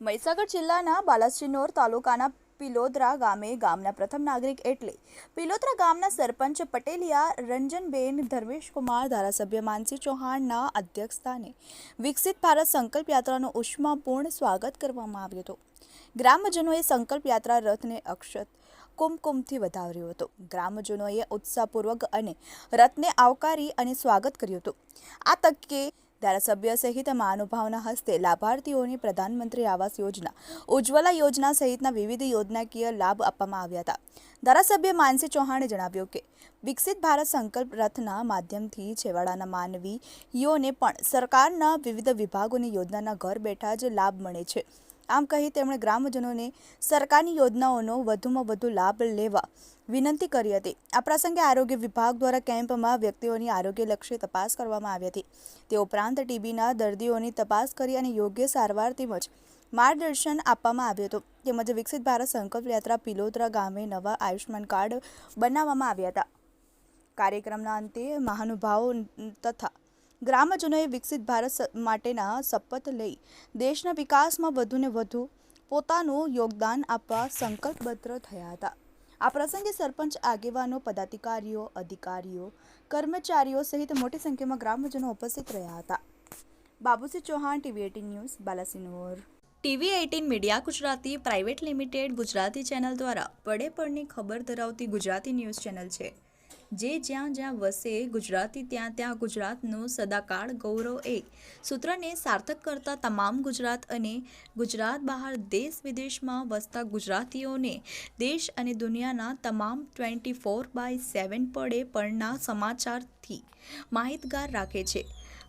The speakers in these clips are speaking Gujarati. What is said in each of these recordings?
મહીસાગર જિલ્લાના બાલાસિનોર તાલુકાના પિલોદરા ગામે ગામના પ્રથમ નાગરિક એટલે પિલોદરા ગામના સરપંચ પટેલિયા રંજનબેન ધર્મેશકુમાર ધારાસભ્ય માનસી ચૌહાણના અધ્યક્ષસ્થાને વિકસિત ભારત સંકલ્પ યાત્રાનું ઉષ્માપૂર્ણ સ્વાગત કરવામાં આવ્યું હતું. ગ્રામજનોએ સંકલ્પ યાત્રા રથને અક્ષત કુમકુમથી વધાવ્યો હતો. ગ્રામજનોએ ઉત્સાહપૂર્વક અને રથને આવકારી અને સ્વાગત કર્યું હતું. આ તકે ધારાસભ્ય સહિત મહાનુભાવના હસ્તે લાભાર્થીઓને પ્રધાનમંત્રી આવાસ યોજના, ઉજ્જવલા યોજના સહિતના વિવિધ યોજનાકીય લાભ આપવામાં આવ્યા હતા. ધારાસભ્ય માનસી ચૌહાણે જણાવ્યું કે, વિકસિત ભારત સંકલ્પ રથના માધ્યમથી છેવાડાના માનવીઓને પણ સરકારના વિવિધ વિભાગોની યોજનાના ઘર બેઠા જ લાભ મળે છે. આમ કહી તેમણે ગ્રામજનોને સરકારની યોજનાઓનો વધુમાં વધુ લાભ લેવા વિનંતી કરી હતી. આ પ્રસંગે આરોગ્ય વિભાગ દ્વારા કેમ્પમાં વ્યક્તિઓની આરોગ્યલક્ષી તપાસ કરવામાં આવી હતી. તે ઉપરાંત ટીબીના દર્દીઓની તપાસ કરી અને યોગ્ય સારવાર તેમજ માર્ગદર્શન આપવામાં આવ્યું હતું. તેમજ વિકસિત ભારત સંકલ્પ યાત્રા પિલોદરા ગામે નવા આયુષ્યમાન કાર્ડ બનાવવામાં આવ્યા હતા. કાર્યક્રમના અંતે મહાનુભાવો તથા ગ્રામજનોએ વિકસિત ભારત માટેના શપથ લઈ દેશના વિકાસમાં વધુને વધુ પોતાનું યોગદાન આપવા સંકલ્પબદ્ધ થયા હતા. આ પ્રસંગે સરપંચ, આગેવાનો, પદાધિકારીઓ, અધિકારીઓ, કર્મચારીઓ સહિત મોટી સંખ્યામાં ગ્રામજનો ઉપસ્થિત રહ્યા હતા. Babusinh Chauhan, TV eighteen news, Balasinor. TV eighteen media Gujarati, private limited, Gujarati channel દ્વારા પડે પડની ખબર ધરાવતી ગુજરાતી ન્યૂઝ ચેનલ છે. જે જ્યાં જ્યાં વસે ગુજરાતી, ત્યાં ત્યાં ગુજરાતનું સદાકાળ ગૌરવ એ સૂત્રને સાર્થક કરતા તમામ ગુજરાત અને ગુજરાત બહાર દેશ વિદેશમાં વસતા ગુજરાતીઓને દેશ અને દુનિયાના તમામ ટ્વેન્ટી ફોર બાય સેવન પડે પરના સમાચારથી માહિતગાર રાખે છે.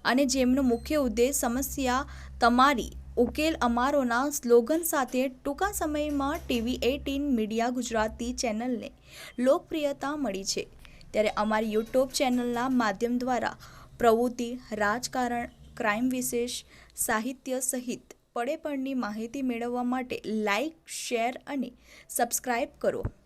અને જેમનો મુખ્ય ઉદ્દેશ સમસ્યા તમારી, ઉકેલ અમારોના સ્લોગન સાથે ટૂંકા સમયમાં ટીવી એટીન મીડિયા ગુજરાતી ચેનલને લોકપ્રિયતા મળી છે. ત્યારે અમારી યુટ્યુબ ચેનલના માધ્યમ દ્વારા પ્રવૃત્તિ, રાજકારણ, ક્રાઇમ વિશેષ, સાહિત્ય સહિત પડે પડની માહિતી મેળવવા માટે લાઇક, શેર અને સબસ્ક્રાઇબ કરો.